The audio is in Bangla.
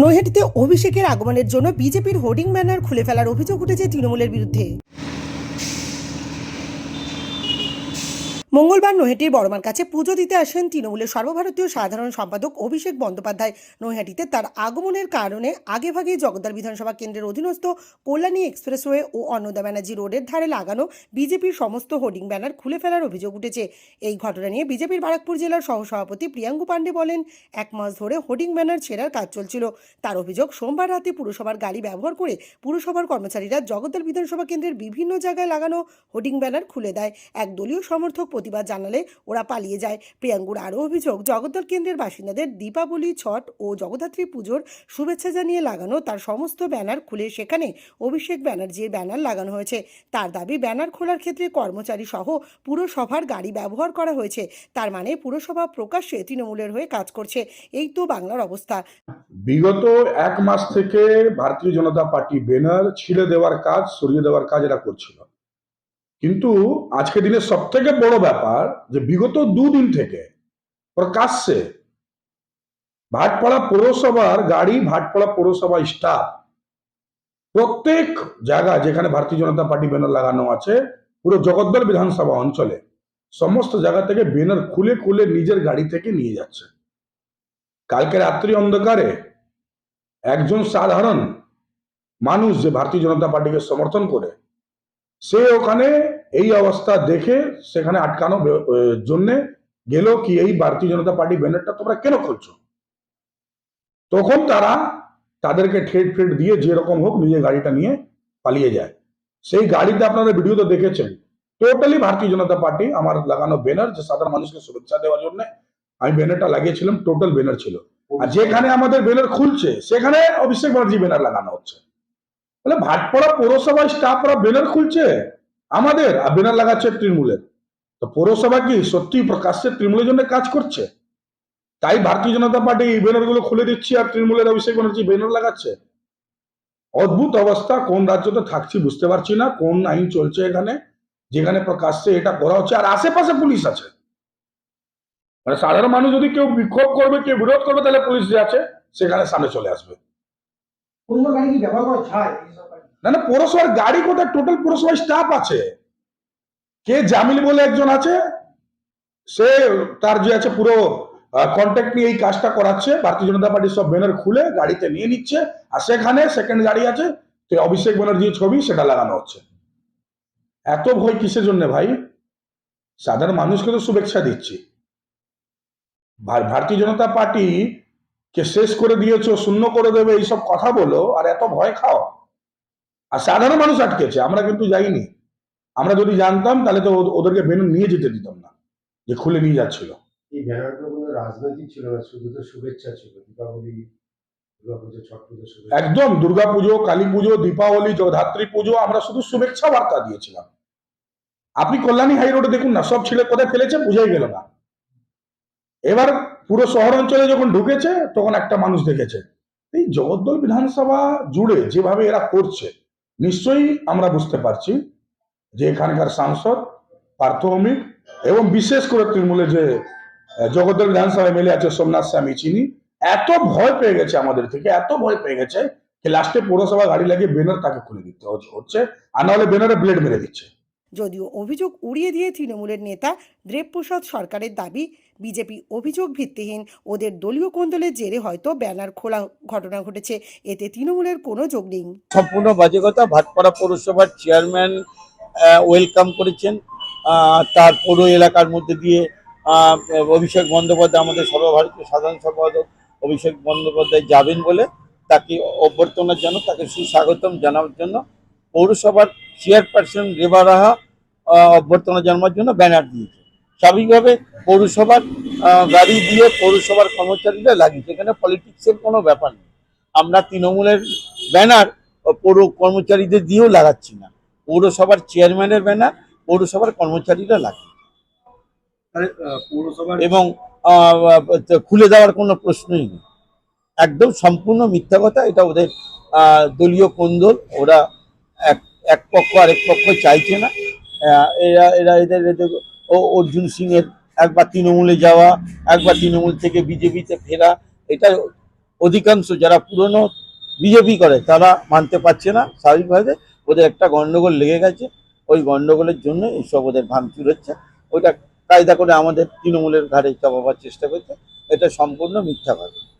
নৈহাটিতে অভিষেকের আগমনের জন্য বিজেপির হোর্ডিং ব্যানার খুলে ফেলার অভিযোগ উঠেছে তৃণমূলের বিরুদ্ধে। মঙ্গলবার নৈহাটির বড়মার কাছে পুজো দিতে আসেন তৃণমূলের সর্বভারতীয় সাধারণ সম্পাদক অভিষেক বন্দ্যোপাধ্যায়। নৈহাটিতে তার আগমনের কারণে আগেভাগেই জগদ্দার বিধানসভা কেন্দ্রের অধীনস্থ কল্যাণী এক্সপ্রেসওয়ে ও অন্নদা ব্যানার্জি রোডের ধারে লাগানো বিজেপির সমস্ত হোর্ডিং ব্যানার খুলে ফেলার অভিযোগ উঠেছে। এই ঘটনা নিয়ে বিজেপির বারাকপুর জেলার সহসভাপতি প্রিয়াঙ্কু পাণ্ডে বলেন, এক মাস ধরে হোর্ডিং ব্যানার ছেঁড়ার কাজ চলছিল। তার অভিযোগ, সোমবার রাতে পুরসভার গাড়ি ব্যবহার করে পুরসভার কর্মচারীরা জগদ্দল বিধানসভা কেন্দ্রের বিভিন্ন জায়গায় লাগানো হোর্ডিং ব্যানার খুলে দেয়। এক দলীয় সমর্থক প্রতিবাদ জানালে ওরা পালিয়ে যায়। প্রিয়াঙ্কুর আরও অভিযোগ, জগদ্দল কেন্দ্রের বাসিন্দাদের দীপাবলি, ছট ও জগদ্ধাত্রী পুজোর শুভেচ্ছা জানিয়ে লাগানো তার সমস্ত ব্যানার খুলে সেখানে অভিষেক ব্যানার্জির ব্যানার লাগানো হয়েছে। তার দাবি, ব্যানার খোলার ক্ষেত্রে কর্মচারী সহ পুরসভার গাড়ি ব্যবহার করা হয়েছে। তার মানে পুরসভা প্রকাশ্যে তৃণমূলের হয়ে কাজ করছে। এই তো বাংলার অবস্থা। বিগত এক মাস থেকে ভারতীয় জনতা পার্টি ব্যানার ছিঁড়ে দেওয়ার কাজ, সরিয়ে দেওয়ার কাজ এরা করছিল। কিন্তু আজকে দিনের সব থেকে বড় ব্যাপার যে বিগত দুদিন থেকে প্রকাশ্যে ভাটপাড়া পৌরসভার গাড়ি, ভাটপাড়া পৌরসভা স্টাফ প্রত্যেক জায়গা যেখানে ভারতীয় জনতা পার্টি ব্যানার লাগানো আছে, পুরো জগদ্দল বিধানসভা অঞ্চলে সমস্ত জায়গা থেকে ব্যানার খুলে খুলে নিজের গাড়ি থেকে নিয়ে যাচ্ছে। কালকে রাত্রি অন্ধকারে একজন সাধারণ মানুষ যে ভারতীয় জনতা পার্টিকে সমর্থন করে সে ওখানে এই অবস্থা দেখে সেখানে আটকানো জন্য গেল কি এই ভারতীয় জনতা পার্টি ব্যানারটা তোমরা কেন খুলছো? তখন তারা তাদেরকে ঠেট ফেট দিয়ে যেরকম হোক নিজের গাড়িটা নিয়ে পালিয়ে যায়। সেই গাড়িতে আপনারা ভিডিওতে দেখেছেন। টোটালি ভারতীয় জনতা পার্টি আমার লাগানো ব্যানার যে সাধারণ মানুষকে শুভেচ্ছা দেওয়ার জন্য আমি ব্যানারটা লাগিয়েছিলাম, টোটাল ব্যানার ছিল। আর যেখানে আমাদের ব্যানার খুলছে, সেখানে অভিষেক ব্যানার্জি ব্যানার লাগানো হচ্ছে। বলে ভাটপাড়া পৌরসভায় স্টাফরা ব্যানার খুলছে? আমাদের, আর ব্যানার লাগাচ্ছে তৃণমূলের। তো পৌরসভা কি সত্যি প্রকাশ্যে তৃণমূলের জন্য কাজ করছে? তাই ভারতীয় জনতা পার্টি এই ব্যানারগুলো খুলে দিচ্ছে আর তৃণমূলের অভিষেক ব্যানার্জি ব্যানার লাগাচ্ছে? অদ্ভুত অবস্থা, কোন রাজ্যতে থাকছি বুঝতে পারছি না, কোন আইন চলছে এখানে, যেখানে প্রকাশ্যে এটা করা হচ্ছে, আর আশেপাশে পুলিশ আছে। মানে সাধারণ মানুষ যদি কেউ বিক্ষোভ করবে, কেউ বিরোধ করবে, তাহলে পুলিশ যে আছে, সেখানে সামনে চলে আসবে। না না, পৌরসভার গাড়ি কোথায়? টোটাল স্টাফ আছে। কে জামিল বলে একজন আছে? সে, তার যে আছে পুরো কন্ট্যাক্ট নিয়ে এই কাজটা করাচ্ছে। ভারতীয় জনতা পার্টির সব ব্যানার খুলে গাড়িতে নিয়ে নিচ্ছে। আর সেখানে সেকেন্ড গাড়ি আছে, তো অভিষেক ব্যানার্জির ছবি, সেটা লাগানো হচ্ছে। এত ভয় কিসের জন্য ভাই? সাধারণ মানুষকে তো শুভেচ্ছা দিচ্ছি। ভারতীয় জনতা পার্টি কে শেষ করে দিয়েছ শূন্য করে দেবে এইসব কথা বলো আর এত ভয় খাও। আর সাধারণ মানুষ আটকেছে আমরা কিন্তু যাইনি। আমরা যদি জানতাম তাহলে তো ওদেরকে বেনু নিয়ে যেতে দিতাম না যে খুলে নিয়ে যাচ্ছিল। এই ব্যানারগুলো কোনো রাজনৈতিক ছিল না শুধু তো শুভেচ্ছা ছিল দীপাবলি পুজো একদম দুর্গাপুজো কালী পুজো দীপাবলি জগদ্ধাত্রী পুজো আমরা শুধু শুভেচ্ছা বার্তা দিয়েছিলাম। আপনি কল্যাণী হাই রোডে দেখুন না সব ছেলে কোথায় ফেলেছে বুঝাই গেল না। এবার পুরো শহর অঞ্চলে যখন ঢুকেছে, তখন একটা মানুষ দেখেছে। এই জগদ্দল বিধানসভা জুড়ে যেভাবে এরা করছে, নিশ্চয়ই আমরা বুঝতে পারছি যে এখানকার সাংসদ পার্থ ভৌমিক এবং বিশেষ করে তৃণমূলে যে জগদ্দল বিধানসভা এমএলএ আছে সোমনাথ স্বামী চিনি এত ভয় পেয়ে গেছে আমাদের থেকে, এত ভয় পেয়ে গেছে যে লাস্টে পৌরসভা গাড়ি লাগিয়ে ব্যানার তাকে খুলে দিতে হচ্ছে- আর নাহলে ব্যানারে ব্লেড মেরে দিচ্ছে। যদিও অভিযোগ উড়িয়ে দিয়ে তৃণমূলের নেতা দেবপ্রসাদ সরকারের দাবি, বিজেপি অভিযোগ ভিত্তিহীন। ওদের দলীয় কোন্দলের জেরে হয়তো ব্যানার খোলা ঘটনা ঘটেছে। এতে তৃণমূলের কোনো যোগ নেই। সম্পূর্ণ বাজে কথা। ভাটপাড়া পৌরসভার চেয়ারম্যান ওয়েলকাম করেছেন। তার পৌর এলাকার মধ্যে দিয়ে অভিষেক বন্দ্যোপাধ্যায়, আমাদের সর্বভারতীয় সাধারণ সম্পাদক অভিষেক বন্দ্যোপাধ্যায় যাবেন বলে তাকে অভ্যর্থনার জন্য তাকে সুস্বাগতম জানানোর জন্য পৌরসভার চেয়ারপারসন রেবা রাহা আহ, অভ্যর্থনা জানানোর জন্য ব্যানার দিয়েছে। স্বাভাবিকভাবে পৌরসভার গাড়ি দিয়ে পৌরসভার কর্মচারীরা লাগিয়েছে। এখানে পলিটিক্সের কোনো ব্যাপার নেই। আমরা তৃণমূলের ব্যানার পৌর কর্মচারীদের দিয়েও লাগাচ্ছি না। পৌরসভার চেয়ারম্যানের ব্যানার পৌরসভার কর্মচারীরা লাগে এবং খুলে দেওয়ার কোনো প্রশ্নই নেই। একদম সম্পূর্ণ মিথ্যা কথা। এটা ওদের দলীয় কোন্দল। ওরা এক এক পক্ষ আরেক পক্ষ চাইছে না। এরা এরা, এদের ও- অর্জুন সিংয়ের একবার তৃণমূলে যাওয়া, একবার তৃণমূল থেকে বিজেপিতে ফেরা, এটা অধিকাংশ যারা পুরনো বিজেপি করে, তারা মানতে পারছে না স্বাভাবিকভাবে। ওদের একটা গন্ডগোল লেগে গেছে। ওই গন্ডগোলের জন্য এইসব ওদের ভাঙচুর হচ্ছে। ওইটা কায়দা করে আমাদের তৃণমূলের ঘাড়ে চাপাবার চেষ্টা করছে। এটা সম্পূর্ণ মিথ্যা কথা।